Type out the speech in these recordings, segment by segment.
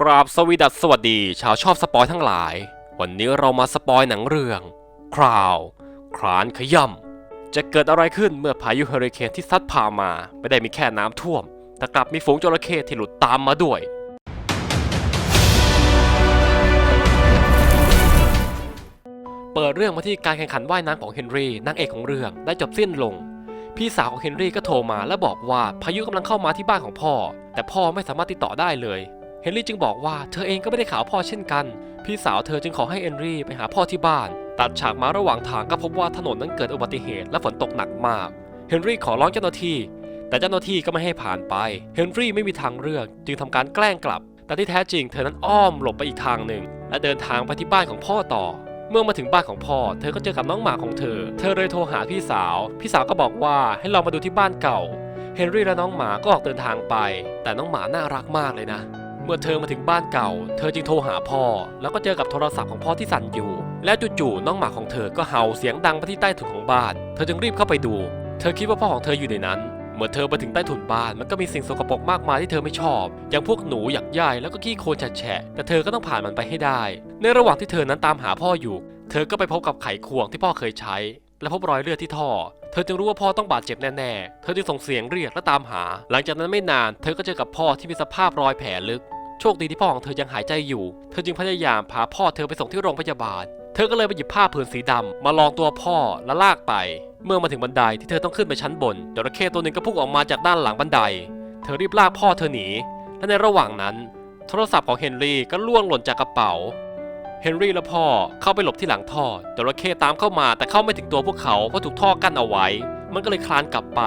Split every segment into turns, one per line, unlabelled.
กราบสวีดัสสวัสดีชาวชอบสปอยทั้งหลาย วันนี้เรามาสปอยหนังเรื่องคราวครานขย่ำจะเกิดอะไรขึ้นเมื่อพายุเฮอริเคนที่ซัดพามา ไม่ได้มีแค่น้ำท่วม แต่กลับมีฝูงจระเข้ที่หลุดตามมาด้วย เปิดเรื่องมาที่การแข่งขันว่ายน้ำของเฮนรี่นางเอกของเรื่องได้จบสิ้นลง พี่สาวของเฮนรี่ก็โทรมาและบอกว่าพายุกำลังเข้ามาที่บ้านของพ่อ แต่พ่อไม่สามารถติดต่อได้เลย เฮนรี่จึงบอกว่าเธอเองก็ไม่ได้ข่าวพ่อเช่นกัน พี่สาวเธอจึงขอให้เฮนรี่ไปหาพ่อที่บ้าน ตัดฉากมาระหว่างทางก็พบว่าถนนนั้นเกิดอุบัติเหตุและฝนตกหนักมาก เฮนรี่ขอร้องเจ้าหน้าที่ แต่เจ้าหน้าที่ก็ไม่ให้ผ่านไป เฮนรี่ไม่มีทางเลือกจึงทำการแกล้งกลับ แต่ที่แท้จริงเธอนั้นอ้อมหลบไปอีกทางหนึ่ง และเดินทางไปที่บ้านของพ่อต่อ เมื่อมาถึงบ้านของพ่อ เธอก็เจอกับน้องหมาของเธอ เธอเลยโทรหาพี่สาว พี่สาวก็บอกว่าให้เรามาดูที่บ้านเก่า เฮนรี่และน้องหมาก็ออกเดินทางไป แต่น้องหมาน่ารักมากเลยนะ เมื่อเธอมาถึงบ้านเก่า เธอจึงโทรหาพ่อ แล้วก็เจอกับโทรศัพท์ของพ่อที่สั่นอยู่ แล้วจู่ๆน้องหมาของเธอก็เห่าเสียงดังไปที่ใต้ถุนของบ้าน เธอจึงรีบเข้าไปดู เธอคิดว่าพ่อของเธออยู่ในนั้น เมื่อเธอไปถึงใต้ถุนบ้านมันก็มีสิ่งสกปรกมากมายที่เธอไม่ชอบ อย่างพวกหนูหยักใยแล้วก็ขี้โคลนแฉะแต่เธอก็ต้องผ่านมันไปให้ได้ ในระหว่างที่เธอนั้นตามหาพ่ออยู่ เธอก็ไปพบกับไขควงที่พ่อเคยใช้ และพบรอยเลือดที่ท่อเธอจึงรู้ว่าพ่อต้องบาดเจ็บแน่ๆ เธอจึงส่งเสียงเรียกและตามหา หลังจากนั้นไม่นาน เธอก็เจอกับพ่อที่มีสภาพรอยแผลลึก โชคดีที่พ่อของเธอยังหายใจอยู่ เธอจึงพยายามพาพ่อเธอไปส่งที่โรงพยาบาล เธอก็เลยไปหยิบผ้าผืนสีดำมาลองตัวพ่อและลากไป เมื่อมาถึงบันไดที่เธอต้องขึ้นไปชั้นบนจระเข้ตัวหนึ่งก็พุ่งออกมาจากด้านหลังบันได เธอรีบลากพ่อเธอหนี และในระหว่างนั้น โทรศัพท์ของเฮนรี่ก็ล่วงหล่นจากกระเป๋า เฮนรี่และพ่อเข้าไปหลบที่หลังท่อจระเข้ตามเข้ามาแต่เข้าไม่ถึงตัวพวกเขาเพราะถูกท่อกั้นเอาไว้ มันก็เลยคลานกลับไป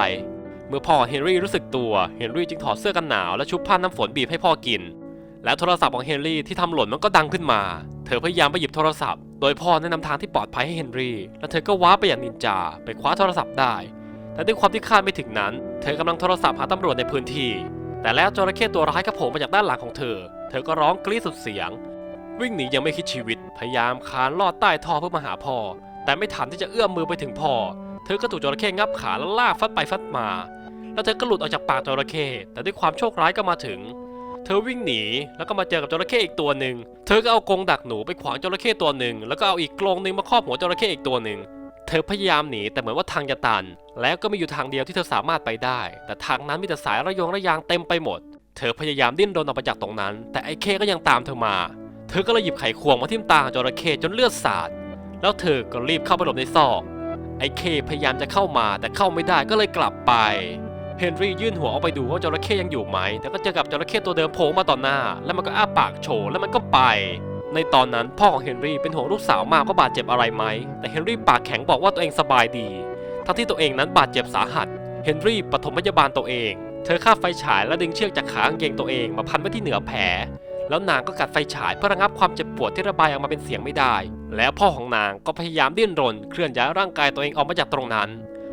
เมื่อพ่อเฮนรี่รู้สึกตัว เฮนรี่จึงถอดเสื้อกันหนาวและชุบผ้าน้ำฝนบีบให้พ่อกิน แล้วโทรศัพท์ของเฮนรี่ที่ทำหล่นมันก็ดังขึ้นมา เธอพยายามไปหยิบโทรศัพท์ โดยพ่อแนะนำทางที่ปลอดภัยให้เฮนรี่ และเธอก็ว้าไปอย่างนินจาไปคว้าโทรศัพท์ได้ แต่ด้วยความที่คาดไม่ถึงนั้น เธอกำลังโทรศัพท์หาตำรวจในพื้นที่ แต่แล้วจระเข้ตัวร้ายก็โผล่มาจากด้านหลังของเธอ เธอก็ร้องกรี๊ดสุดเสียง วิ่งหนียังไม่คิดชีวิต พยายามคานลอดใต้ท่อเพื่อมาหาพ่อ แต่ไม่ทันที่จะเอื้อมมือไปถึงพ่อ เธอก็ถูกจระเข้งับขาแล้วลากฟัดไปฟัดมา แล้วเธอก็หลุดออกจากปากจระเข้แต่ด้วยความโชคร้ายก็มาถึง เธอวิ่งหนีแล้วก็มาเจอกับจระเข้อีกตัวหนึ่ง เธอก็เอากรงดักหนูไปขวางจระเข้ตัวหนึ่ง แล้วก็เอาอีกกรงหนึ่งมาครอบหัวจระเข้อีกตัวหนึ่ง เธอพยายามหนีแต่เหมือนว่าทางจะตัน แล้วก็มีอยู่ทางเดียวที่เธอสามารถไปได้ แต่ทางนั้นมีแต่สายระยงระยางเต็มไปหมด เธอพยายามดิ้นรนออกมาจากตรงนั้น แต่ไอ้เข้ก็ยังตามเธอมา เธอก็เลยหยิบไขควงมาทิ่มตาจระเข้จนเลือดสาด แล้วเธอก็รีบเข้าไปหลบในซอก ไอ้เคพยายามจะเข้ามาแต่เข้าไม่ได้ก็เลยกลับไป เฮนรี่ยื่นหัวออกไปดูว่าจระเข้ยังอยู่ไหม แต่ก็เจอกับจระเข้ตัวเดิมโผล่มาต่อหน้า แล้วมันก็อ้าปากโชว์แล้วมันก็ไป ในตอนนั้นพ่อของเฮนรี่เป็นห่วงลูกสาวมากว่าบาดเจ็บอะไรไหม แต่เฮนรี่ปากแข็งบอกว่าตัวเองสบายดี ทั้งที่ตัวเองนั้นบาดเจ็บสาหัส เฮนรี่ปฐมพยาบาลตัวเอง เธอคาไฟฉายและดึงเชือกจากขากางเกงตัวเองมาพันไว้ที่เหนือแผล แล้วนางก็กัดไฟฉายเพื่อระงับความเจ็บปวดที่ระบายออกมาเป็นเสียงไม่ได้ แล้วพ่อของนางก็พยายามดิ้นรน เคลื่อนย้ายร่างกายตัวเองออกมาจากตรงนั้น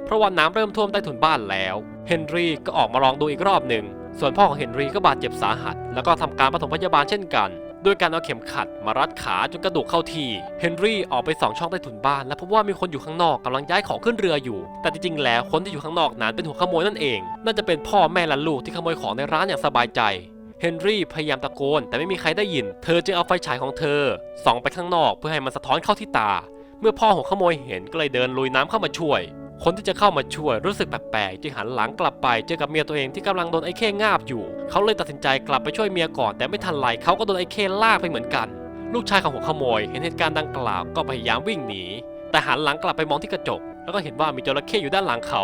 เพราะว่าน้ำเริ่มท่วมใต้ถุนบ้านแล้ว เฮนรี่ก็ออกมาลองดูอีกรอบหนึ่ง ส่วนพ่อของเฮนรี่ก็บาดเจ็บสาหัส แล้วก็ทำการปฐมพยาบาลเช่นกันด้วยการเอาเข็มขัดมารัดขาจนกระดูกเข้าที่ เฮนรี่ออกไปสองช่องใต้ถุนบ้าน และพบว่ามีคนอยู่ข้างนอกกำลังย้ายของขึ้นเรืออยู่ แต่จริงๆ แล้วคนที่อยู่ข้างนอกนั้นเป็นหัวขโมยนั่นเอง น่าจะเป็นพ่อแม่และลูกที่ขโมยของในร้านอย่างสบายใจ เฮนรี่พยายามตะโกน แต่ไม่มีใครได้ยิน เธอจึงเอาไฟฉายของเธอส่องไปข้างนอกเพื่อให้มันสะท้อนเข้าที่ตา เมื่อพ่อของขโมยเห็นก็เลยเดินลุยน้ำเข้ามาช่วย คนที่จะเข้ามาช่วยรู้สึกแปลกๆจึงหันหลังกลับไปเจอกับเมียตัวเองที่กำลังโดนไอ้เข้งาบอยู่ เขาเลยตัดสินใจกลับไปช่วยเมียก่อน แต่ไม่ทันไรเขาก็โดนไอ้เข้ลากไปเหมือนกัน ลูกชายของหัวขโมย เห็นเหตุการณ์ดังกล่าวก็พยายามวิ่งหนีแต่หันหลังกลับไปมองที่กระจก แล้วก็เห็นว่ามีจระเข้อยู่ด้านหลังเขา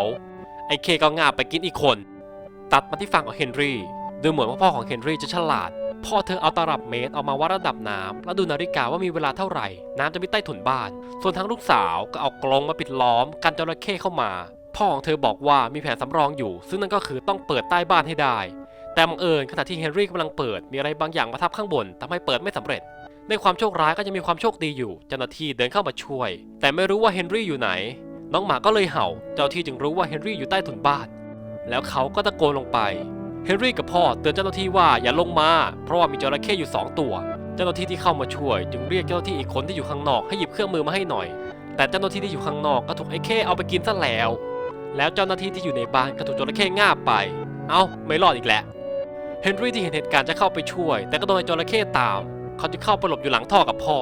ไอ้เข้ก็งาบไปกินอีกคน ตัดมาที่ฝั่งของเฮนรี่ดูเหมือนว่าพ่อของเฮนรี่จะฉลาด พ่อเธอเอาตลับเมตรออกมาวัดระดับน้ำแล้วดูนาฬิกาว่ามีเวลาเท่าไหร่ น้ำจะมีใต้ถุนบ้าน ส่วนทั้งลูกสาวก็เอากรงมาปิดล้อม กันจระเข้เข้ามา พ่อของเธอบอกว่ามีแผนสำรองอยู่ ซึ่งนั่นก็คือต้องเปิดใต้บ้านให้ได้ แต่บังเอิญขณะที่เฮนรี่กำลังเปิดมีอะไรบางอย่างมาทับข้างบนทำให้เปิดไม่สำเร็จ ในความโชคร้ายก็จะมีความโชคดีอยู่เจ้าหน้าที่เดินเข้ามาช่วย แต่ไม่รู้ว่าเฮนรี่อยู่ไหน น้องหมาก็เลยเห่า เจ้าที่จึงรู้ว่าเฮนรี่อยู่ใต้ถุนบ้าน แล้วเขาก็ตะโกนลงไป เฮนรี่กับพ่อเตือนเจ้าหน้าที่ว่าอย่าลงมา เพราะว่ามีจระเข้อยู่ 2 ตัว เจ้าหน้าที่ที่เข้ามาช่วย จึงเรียกเจ้าหน้าที่อีกคนที่อยู่ข้างนอกให้หยิบเครื่องมือมาให้หน่อย แต่เจ้าหน้าที่ที่อยู่ข้างนอกก็ถูกไอ้เข้เอาไปกินซะแล้ว แล้วเจ้าหน้าที่ที่อยู่ในบ้านก็ถูกจระเข้ง่าบไป เอ้าไม่รอดอีกแล้วเฮนรี่ที่เห็นเหตุการณ์จะเข้าไปช่วย แต่ก็โดนจระเข้ตาม เขาจึงเข้าไปหลบอยู่หลังท่อกับพ่อ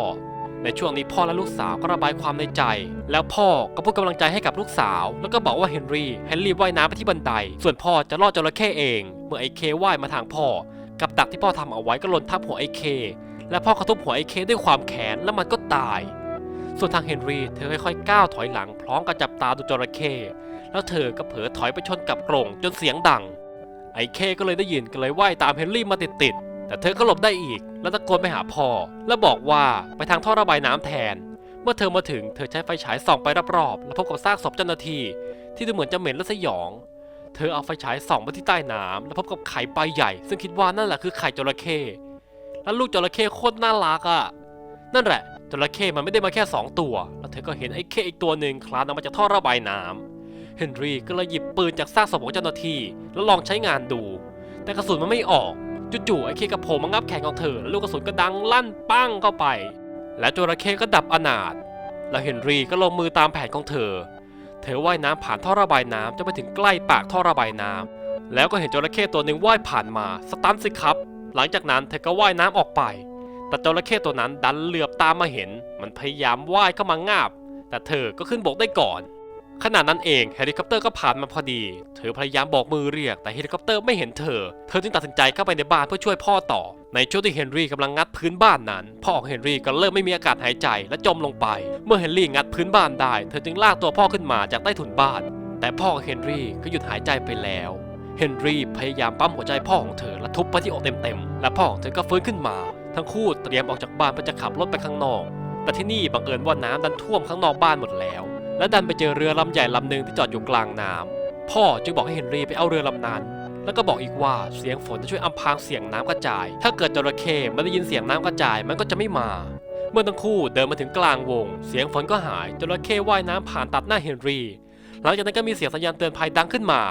ในช่วงนี้พ่อและลูกสาวก็ระบายความในใจ แล้วพ่อก็พูดกำลังใจให้กับลูกสาว แล้วก็บอกว่าเฮนรี่ให้รีบว่ายน้ำไปที่บันได ส่วนพ่อจะรอดจระเข้เอง เมื่อไอเคว่ายมาทางพ่อ กับดักที่พ่อทำเอาไว้ก็หล่นทับหัวไอเค และพ่อกระทุบหัวไอเคด้วยความแค้นแล้วมันก็ตาย ส่วนทางเฮนรี่เธอค่อยๆก้าวถอยหลังพร้อมกับจับตาดูจระเข้แล้วเธอก็เผลอถอยไปชนกับกรงจนเสียงดัง ไอเคก็เลยได้ยินก็เลยว่ายตามเฮนรี่มาติดๆ แต่เธอก็หลบได้อีก แล้วตะโกนไปหาพ่อ แล้วบอกว่าไปทางท่อระบายน้ำแทน เมื่อเธอมาถึงเธอใช้ไฟฉายส่องไปรอบๆแล้วพบกับซากศพเจ้าหน้าที่ ที่ดูเหมือนจะเหม็นและสยอง เธอเอาไฟฉายส่องไปที่ใต้น้ำแล้วพบกับไข่ใบใหญ่ ซึ่งคิดว่านั่นแหละคือไข่จระเข้แล้วลูกจระเข้โคตรน่ารักอะนั่นแหละจระเข้มันไม่ได้มาแค่สองตัว แล้วเธอก็เห็นไอ้เข้อีกตัวหนึ่งคลานออกมาจากท่อระบายน้ำเฮนรี่ก็เลยหยิบปืนจากซากศพของเจ้าหน้าที่ แล้วลองใช้งานดู แต่กระสุนมันไม่ออก จู่ๆไอ้เคกระโผล่มางับแขนของเธอแล้วลูกกระสุนก็ดังลั่นปั้งเข้าไป และจระเข้ก็ดับอนาถแล้วเฮนรี่ก็ลงมือตามแผนของเธอ เธอว่ายน้ำผ่านท่อระบายน้ำจนไปถึงใกล้ปากท่อระบายน้ำแล้วก็เห็นจระเข้ตัวหนึ่งว่ายผ่านมาสตันสิครับ หลังจากนั้นเธอก็ว่ายน้ำออกไป แต่จระเข้ตัวนั้นดันเหลือบตามมาเห็น มันพยายามว่ายเข้ามางาบ แต่เธอก็ขึ้นบกได้ก่อน ขณะนั้นเองเฮลิคอปเตอร์ก็ผ่านมาพอดี เธอพยายามบอกมือเรียก แต่เฮลิคอปเตอร์ไม่เห็นเธอ เธอจึงตัดสินใจเข้าไปในบ้านเพื่อช่วยพ่อต่อ ในช่วงที่เฮนรี่กำลังงัดพื้นบ้านนั้น พ่อของเฮนรี่ก็เริ่มไม่มีอากาศหายใจและจมลงไป เมื่อเฮนรี่งัดพื้นบ้านได้ เธอจึงลากตัวพ่อขึ้นมาจากใต้ถุนบ้าน แต่พ่อของเฮนรี่ก็หยุดหายใจไปแล้ว เฮนรี่พยายามปั๊มหัวใจพ่อของเธอและทุบไปที่อกเต็มๆ และพ่อของเธอก็ฟื้นขึ้นมา ทั้งคู่เตรียมออกจากบ้านเพื่อจะขับรถไปข้างนอก แต่ที่นี่บังเอิญว่าน้ำดันท่วมข้างนอกบ้านหมดแล้ว และดันไปเจอเรือลำใหญ่ลำหนึ่งที่จอดอยู่กลางน้ำพ่อจึงบอกให้เฮนรี่ไปเอาเรือลำนั้น แล้วก็บอกอีกว่าเสียงฝนจะช่วยอำพรางเสียงน้ำกระจาย ถ้าเกิดจระเข้ไม่ได้ยินเสียงน้ำกระจายมันก็จะไม่มา เมื่อทั้งคู่เดินมาถึงกลางวง เสียงฝนก็หายจระเข้ว่ายน้ำผ่านตัดหน้าเฮนรี่ หลังจากนั้นก็มีเสียงสัญญาณเตือนภัยดังขึ้นมา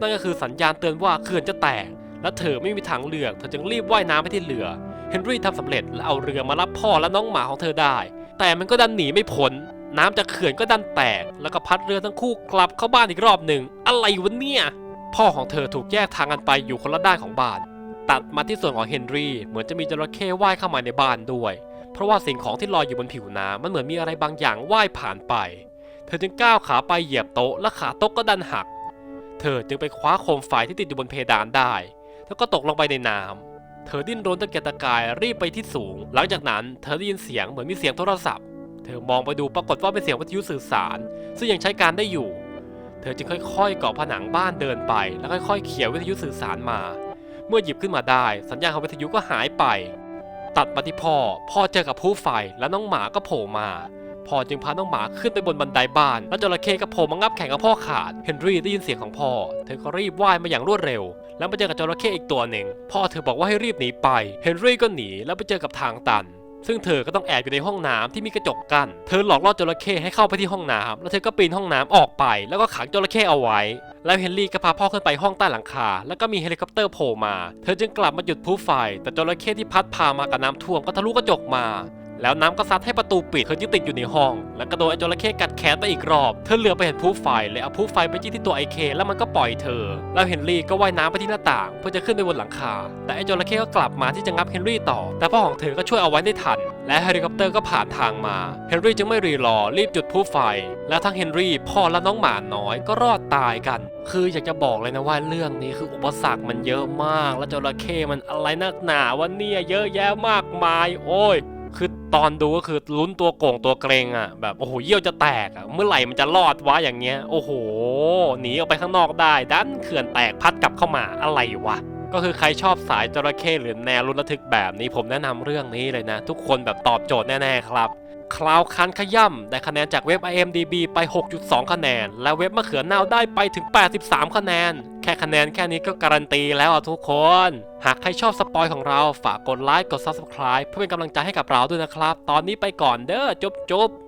นั่นก็คือสัญญาณเตือนว่าเขื่อนจะแตก และเธอไม่มีทางเลือกเธอจึงรีบว่ายน้ำไปที่เรือเฮนรี่ทำสำเร็จและเอาเรือมารับพ่อและน้องหมาของเธอได้ แต่มันก็ดันหนีไม่พ้น น้ำจากเขื่อนก็ดันแตก แล้วก็พัดเรือทั้งคู่กลับเข้าบ้านอีกรอบหนึ่ง อะไรวะเนี่ย พ่อของเธอถูกแยกทางกันไปอยู่คนละด้านของบ้าน ตัดมาที่ส่วนของเฮนรี่ เหมือนจะมีจระเข้ว่ายเข้ามาในบ้านด้วย เพราะว่าสิ่งของที่ลอยอยู่บนผิวน้ำมันเหมือนมีอะไรบางอย่างว่ายผ่านไป เธอจึงก้าวขาไปเหยียบโต๊ะและขาโต๊ะก็ดันหัก เธอจึงไปคว้าโคมไฟที่ติดอยู่บนเพดานได้แล้วก็ตกลงไปในน้ำเธอดิ้นรนตะเกียกตะกายรีบไปที่สูง หลังจากนั้นเธอได้ยินเสียงเหมือนมีเสียงโทรศัพท์ เธอมองไปดูปรากฏว่าเป็นเสียงวิทยุสื่อสาร ซึ่งยังใช้การได้อยู่ เธอจึงค่อยๆเกาะผนังบ้านเดินไป แล้วค่อยๆเขี่ยวิทยุสื่อสารมา เมื่อหยิบขึ้นมาได้ สัญญาณของวิทยุก็หายไป ตัดมาที่พ่อ พ่อเจอกับผู้ไฟและน้องหมาก็โผล่มาพ่อจึงพาน้องหมาขึ้นไปบนบันไดบ้าน แล้วจระเข้ก็โผล่มางับแขนกับพ่อขาด เฮนรี่ได้ยินเสียงของพ่อ เธอก็รีบว่ายมาอย่างรวดเร็ว แล้วไปเจอกับจระเข้อีกตัวหนึ่ง พ่อเธอบอกว่าให้รีบหนีไป เฮนรี่ก็หนีแล้วไปเจอกับทางตัน ซึ่งเธอก็ต้องแอบอยู่ในห้องน้ำที่มีกระจกกัน้นเธอหลอกล่อจระเข้ให้เข้าไปที่ห้องน้ำแล้วเธอก็ปีนห้องน้ำออกไป แล้วก็ขังจระเข้เอาไว้ แล้วเฮนรี่ก็พาพ่อขึ้นไปห้องใต้หลังคา แล้วก็มีเฮลิคอปเตอร์โผล่มา เธอจึงกลับมาหยุดผู้ไฟ แต่จระเข้ที่พัดพามากับน้ำท่วมก็ทะลุกระจกมา แล้วน้ำก็ซัดให้ประตูปิดเธอยึดติดอยู่ในห้อง แล้วก็โดนไอ้จระเข้กัดแขนไปอีกรอบ เธอเหลือไปเห็นพลุไฟเลยเอาพลุไฟไปจี้ที่ตัวไอเคแล้วมันก็ปล่อยเธอ แล้วเฮนรี่ก็ว่ายน้ำไปที่หน้าต่าง เพื่อจะขึ้นไปบนหลังคา แต่ไอ้จระเข้ก็กลับมาที่จะงับเฮนรี่ต่อ แต่พ่อของเธอก็ช่วยเอาไว้ได้ทัน และเฮลิคอปเตอร์ก็ผ่านทางมา เฮนรี่จึงไม่รีรอรีบจุดพลุไฟ แล้วทั้งเฮนรี่พ่อและน้องหมาน้อยก็รอดตายกัน คืออยากจะบอกเลยนะว่าเรื่องนี้คืออุปสรรคมันเยอะมาก แล้วจระเข้มันอะไรนักหนาวะเนี่ยเยอะแยะมากมาย โอ้ย ตอนดูก็คือลุ้นตัวโก่งตัวเกรงอะแบบโอ้โหเยี่ยวจะแตกอะเมื่อไหร่มันจะรอดวะอย่างเงี้ย โอ้โหหนีออกไปข้างนอกได้ดันเขื่อนแตกพัดกลับเข้ามาอะไรวะ ก็คือใครชอบสายจระเข้หรือแนวลุ้นระทึกแบบนี้ผมแนะนำเรื่องนี้เลยนะ ทุกคนแบบตอบโจทย์แน่ ๆ ครับคลาวคันขย่ำได้คะแนนจากเว็บ IMDB ไป 6.2 คะแนน และเว็บมะเขือเน่าได้ไปถึง 83 คะแนน แค่คะแนนแค่นี้ก็การันตีแล้วอะทุกคน หากใครชอบสปอยของเราฝากกดไลค์กด Subscribe เพื่อเป็นกำลังใจให้กับเราด้วยนะครับ ตอนนี้ไปก่อนเด้อจุ๊บจุ๊บ